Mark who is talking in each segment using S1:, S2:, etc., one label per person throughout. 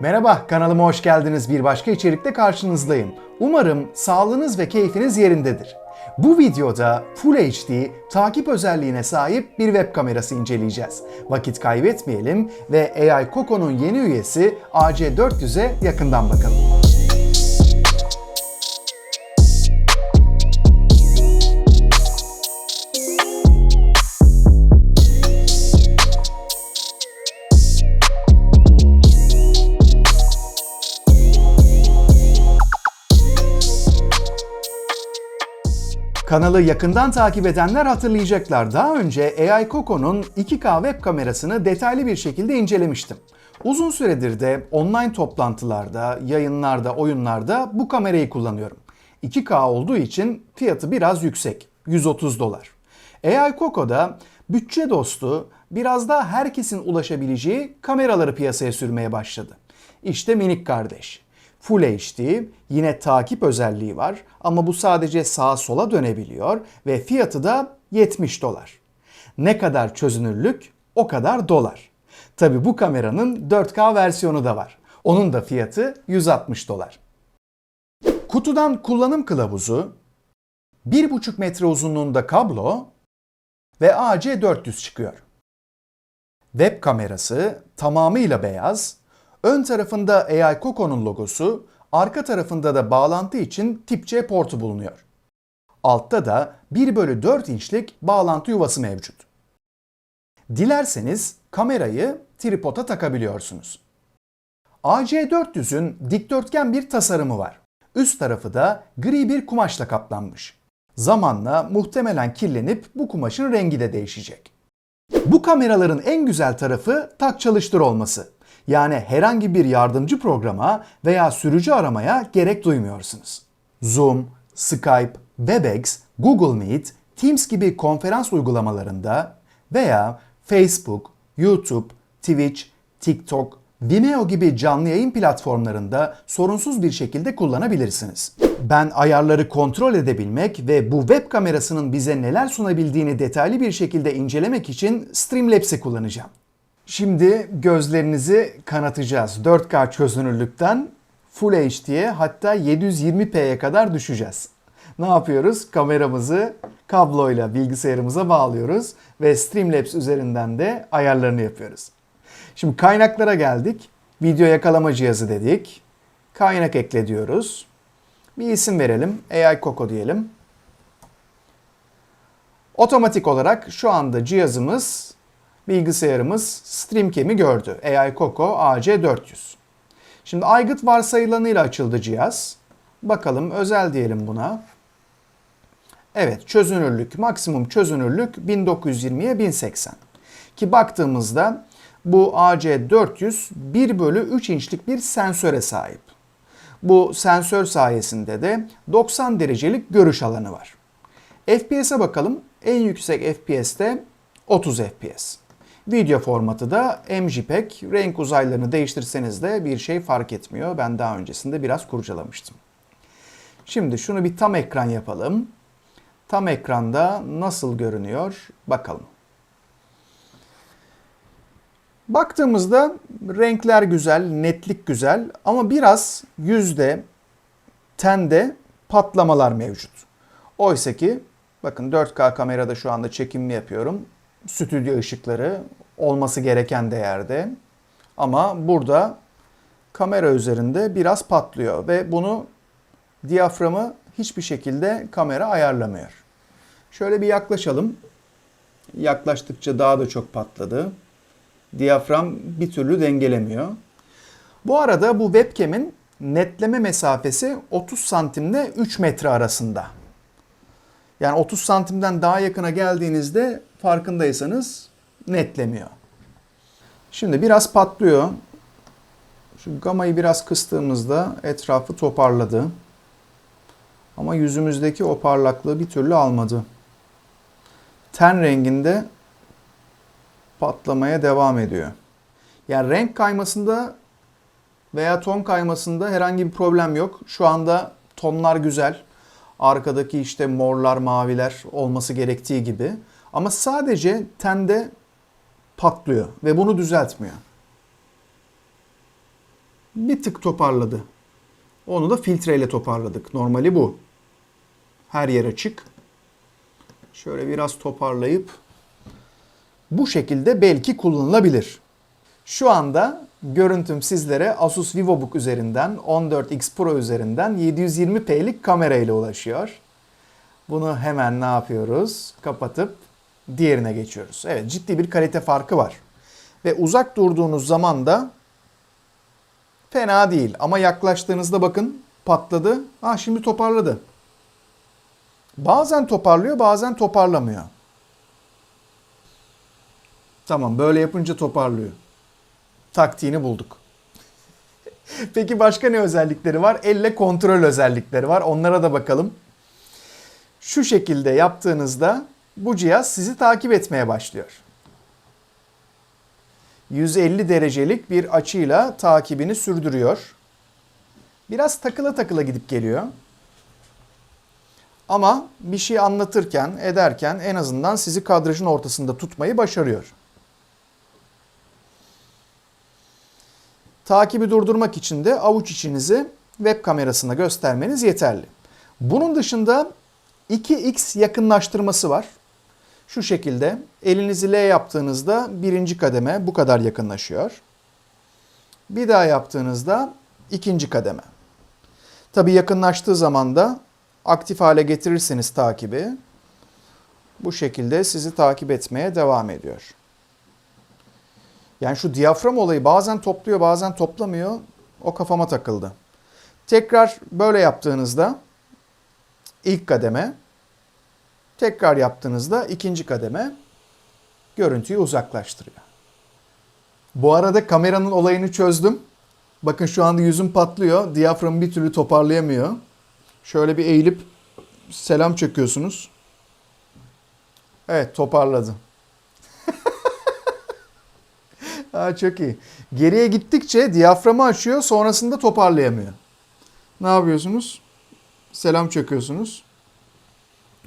S1: Merhaba, kanalıma hoş geldiniz. Bir başka içerikte karşınızdayım. Umarım sağlığınız ve keyfiniz yerindedir. Bu videoda Full HD takip özelliğine sahip bir web kamerası inceleyeceğiz. Vakit kaybetmeyelim ve AI Coco'nun yeni üyesi AC400'e yakından bakalım. Kanalı yakından takip edenler hatırlayacaklar. Daha önce AI Coco'nun 2K web kamerasını detaylı bir şekilde incelemiştim. Uzun süredir de online toplantılarda, yayınlarda, oyunlarda bu kamerayı kullanıyorum. 2K olduğu için fiyatı biraz yüksek. 130 dolar. AI Coco'da bütçe dostu, biraz daha herkesin ulaşabileceği kameraları piyasaya sürmeye başladı. İşte minik kardeş. Full HD, yine takip özelliği var ama bu sadece sağa sola dönebiliyor ve fiyatı da 70 dolar. Ne kadar çözünürlük o kadar dolar. Tabi bu kameranın 4K versiyonu da var. Onun da fiyatı 160 dolar. Kutudan kullanım kılavuzu, 1,5 metre uzunluğunda kablo ve AC400 çıkıyor. Web kamerası tamamıyla beyaz, ön tarafında AI Coco'nun logosu, arka tarafında da bağlantı için tip C portu bulunuyor. Altta da 1 bölü 4 inçlik bağlantı yuvası mevcut. Dilerseniz kamerayı tripoda takabiliyorsunuz. AC400'ün dikdörtgen bir tasarımı var. Üst tarafı da gri bir kumaşla kaplanmış. Zamanla muhtemelen kirlenip bu kumaşın rengi de değişecek. Bu kameraların en güzel tarafı tak çalıştır olması. Yani herhangi bir yardımcı programa veya sürücü aramaya gerek duymuyorsunuz. Zoom, Skype, Webex, Google Meet, Teams gibi konferans uygulamalarında veya Facebook, YouTube, Twitch, TikTok, Vimeo gibi canlı yayın platformlarında sorunsuz bir şekilde kullanabilirsiniz. Ben ayarları kontrol edebilmek ve bu web kamerasının bize neler sunabildiğini detaylı bir şekilde incelemek için Streamlabs'i kullanacağım. Şimdi gözlerinizi kanatacağız. 4K çözünürlükten Full HD'ye hatta 720p'ye kadar düşeceğiz. Ne yapıyoruz? Kameramızı kabloyla bilgisayarımıza bağlıyoruz ve Streamlabs üzerinden de ayarlarını yapıyoruz. Şimdi kaynaklara geldik. Video yakalama cihazı dedik. Kaynak ekle diyoruz. Bir isim verelim. AI Coco diyelim. Otomatik olarak şu anda cihazımız, bilgisayarımız StreamCam'i gördü. AI Coco AC400. Şimdi aygıt varsayılanıyla açıldı cihaz. Bakalım özel diyelim buna. Evet çözünürlük, maksimum çözünürlük 1920'ye 1080. Ki baktığımızda bu AC400 1 bölü 3 inçlik bir sensöre sahip. Bu sensör sayesinde de 90 derecelik görüş alanı var. FPS'e bakalım. En yüksek FPS'te 30 FPS. Video formatı da MJPEG. Renk uzaylarını değiştirseniz de bir şey fark etmiyor. Ben daha öncesinde biraz kurcalamıştım. Şimdi şunu bir tam ekran yapalım. Tam ekranda nasıl görünüyor bakalım. Baktığımızda renkler güzel, netlik güzel ama biraz yüzde, tende patlamalar mevcut. Oysa ki bakın 4K kamerada şu anda çekimimi yapıyorum. Stüdyo ışıkları olması gereken değerde. Ama burada kamera üzerinde biraz patlıyor ve bunu diyaframı hiçbir şekilde kamera ayarlamıyor. Şöyle bir yaklaşalım. Yaklaştıkça daha da çok patladı diyafram bir türlü dengelemiyor. Bu arada bu webcam'in netleme mesafesi 30 santimle 3 metre arasında. Yani 30 santimden daha yakına geldiğinizde farkındaysanız netlemiyor. Şimdi biraz patlıyor. Şu gamayı biraz kıstığımızda etrafı toparladı. Ama yüzümüzdeki o parlaklığı bir türlü almadı. Ten renginde patlamaya devam ediyor. Yani renk kaymasında veya ton kaymasında herhangi bir problem yok. Şu anda tonlar güzel. Arkadaki işte morlar, maviler olması gerektiği gibi. Ama sadece tende patlıyor ve bunu düzeltmiyor. bir tık toparladı. Onu da filtreyle toparladık. Normali bu. Her yer açık. Şöyle biraz toparlayıp bu şekilde belki kullanılabilir. Şu anda görüntüm sizlere Asus VivoBook üzerinden 14X Pro üzerinden 720p'lik kamera ile ulaşıyor. Bunu hemen ne yapıyoruz? Kapatıp diğerine geçiyoruz. Evet ciddi bir kalite farkı var. Ve uzak durduğunuz zaman da fena değil. Ama yaklaştığınızda bakın patladı. Ha şimdi toparladı. Bazen toparlıyor bazen toparlamıyor. Tamam böyle yapınca toparlıyor. Taktiğini bulduk. Peki başka ne özellikleri var? Elle kontrol özellikleri var. Onlara da bakalım. Şu şekilde yaptığınızda bu cihaz sizi takip etmeye başlıyor. 150 derecelik bir açıyla takibini sürdürüyor. Biraz takıla takıla gidip geliyor. Ama bir şey anlatırken, ederken en azından sizi kadrajın ortasında tutmayı başarıyor. Takibi durdurmak için de avuç içinizi web kamerasına göstermeniz yeterli. Bunun dışında 2x yakınlaştırması var. Şu şekilde elinizi L yaptığınızda birinci kademe bu kadar yakınlaşıyor. Bir daha yaptığınızda ikinci kademe. Tabi yakınlaştığı zaman da aktif hale getirirseniz takibi bu şekilde sizi takip etmeye devam ediyor. Yani şu diyafram olayı bazen topluyor bazen toplamıyor. O kafama takıldı. Tekrar böyle yaptığınızda ilk kademe, tekrar yaptığınızda ikinci kademe görüntüyü uzaklaştırıyor. Bu arada kameranın olayını çözdüm. Bakın şu anda yüzüm patlıyor. Diyaframı bir türlü toparlayamıyor. Şöyle bir eğilip selam çekiyorsunuz. Evet toparladı. ha, çok iyi. Geriye gittikçe diyaframı açıyor sonrasında toparlayamıyor. Ne yapıyorsunuz? Selam çekiyorsunuz.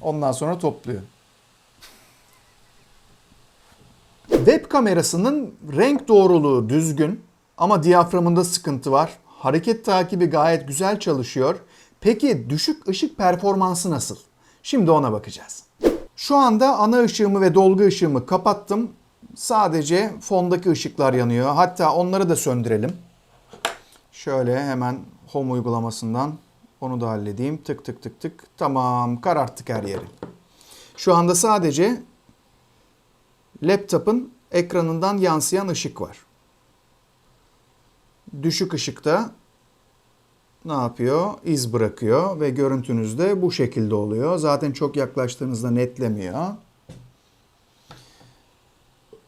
S1: Ondan sonra topluyor. Web kamerasının renk doğruluğu düzgün ama diyaframında sıkıntı var. Hareket takibi gayet güzel çalışıyor. Peki düşük ışık performansı nasıl? Şimdi ona bakacağız. Şu anda ana ışığımı ve dolgu ışığımı kapattım. Sadece fondaki ışıklar yanıyor. Hatta onları da söndürelim. Şöyle hemen Home uygulamasından onu da halledeyim. Tık tık tık tık. Tamam kararttık her yeri. Şu anda sadece laptopun ekranından yansıyan ışık var. Düşük ışıkta ne yapıyor? İz bırakıyor ve görüntünüz de bu şekilde oluyor. Zaten çok yaklaştığınızda netlemiyor.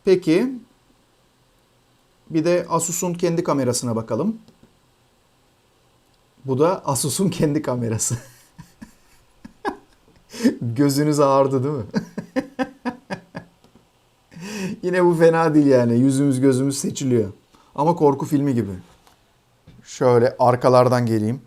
S1: Peki bir de Asus'un kendi kamerasına bakalım. Bu da Asus'un kendi kamerası. Gözünüz ağrıdı değil mi? Yine bu fena değil yani. Yüzümüz gözümüz seçiliyor. Ama korku filmi gibi. Şöyle arkalardan geleyim.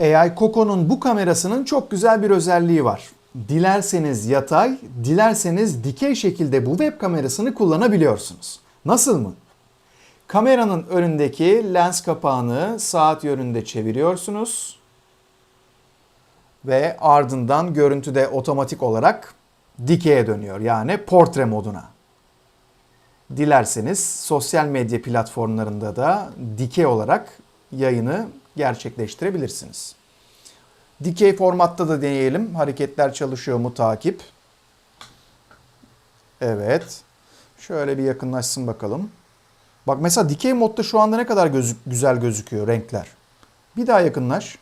S1: AI Coco'nun bu kamerasının çok güzel bir özelliği var. Dilerseniz yatay, dilerseniz dikey şekilde bu web kamerasını kullanabiliyorsunuz. Nasıl mı? Kameranın önündeki lens kapağını saat yönünde çeviriyorsunuz ve ardından görüntüde otomatik olarak dikeye dönüyor. Yani portre moduna. Dilerseniz sosyal medya platformlarında da dikey olarak yayını gerçekleştirebilirsiniz. Dikey formatta da deneyelim. Hareketler çalışıyor mu takip. Evet. Şöyle bir yakınlaşsın bakalım. Bak mesela dikey modda şu anda ne kadar gözük güzel gözüküyor renkler. Bir daha yakınlaş.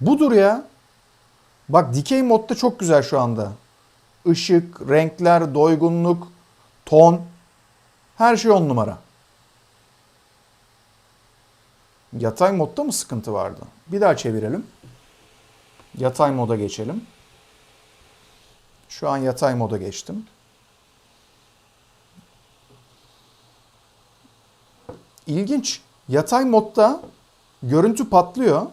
S1: Budur ya. Bak dikey modda çok güzel şu anda. Işık, renkler, doygunluk, ton. Her şey on numara. Yatay modda mı sıkıntı vardı? Bir daha çevirelim. Yatay moda geçelim. Şu an yatay moda geçtim. İlginç. Yatay modda görüntü patlıyor.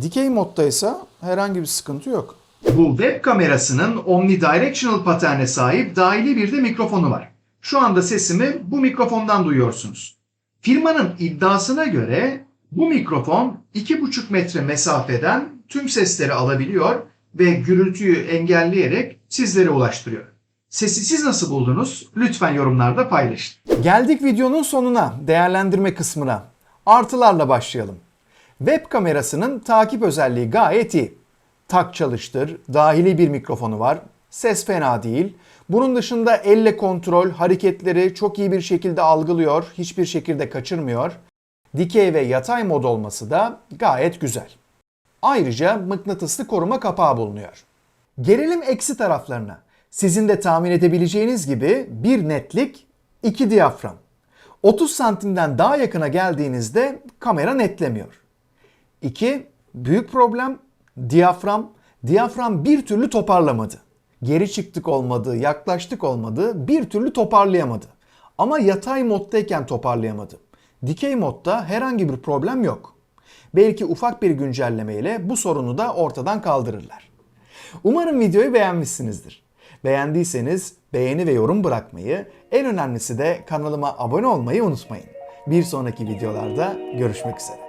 S1: Dikey modda ise herhangi bir sıkıntı yok. Bu web kamerasının omnidirectional paterne sahip dahili bir de mikrofonu var. Şu anda sesimi bu mikrofondan duyuyorsunuz. Firmanın iddiasına göre bu mikrofon 2,5 metre mesafeden tüm sesleri alabiliyor ve gürültüyü engelleyerek sizlere ulaştırıyor. Sesi siz nasıl buldunuz? Lütfen yorumlarda paylaşın. Geldik videonun sonuna, değerlendirme kısmına. Artılarla başlayalım. Web kamerasının takip özelliği gayet iyi. Tak çalıştır, dahili bir mikrofonu var. Ses fena değil. Bunun dışında elle kontrol, hareketleri çok iyi bir şekilde algılıyor, hiçbir şekilde kaçırmıyor. Dikey ve yatay mod olması da gayet güzel. Ayrıca mıknatıslı koruma kapağı bulunuyor. Gelelim eksi taraflarına. Sizin de tahmin edebileceğiniz gibi bir netlik, iki diyafram. 30 santimden daha yakına geldiğinizde kamera netlemiyor. 2. Büyük problem diyafram. Diyafram bir türlü toparlamadı. Geri çıktık olmadı, yaklaştık olmadı, bir türlü toparlayamadı. Ama yatay moddayken toparlayamadı. Dikey modda herhangi bir problem yok. Belki ufak bir güncellemeyle bu sorunu da ortadan kaldırırlar. Umarım videoyu beğenmişsinizdir. Beğendiyseniz beğeni ve yorum bırakmayı, en önemlisi de kanalıma abone olmayı unutmayın. Bir sonraki videolarda görüşmek üzere.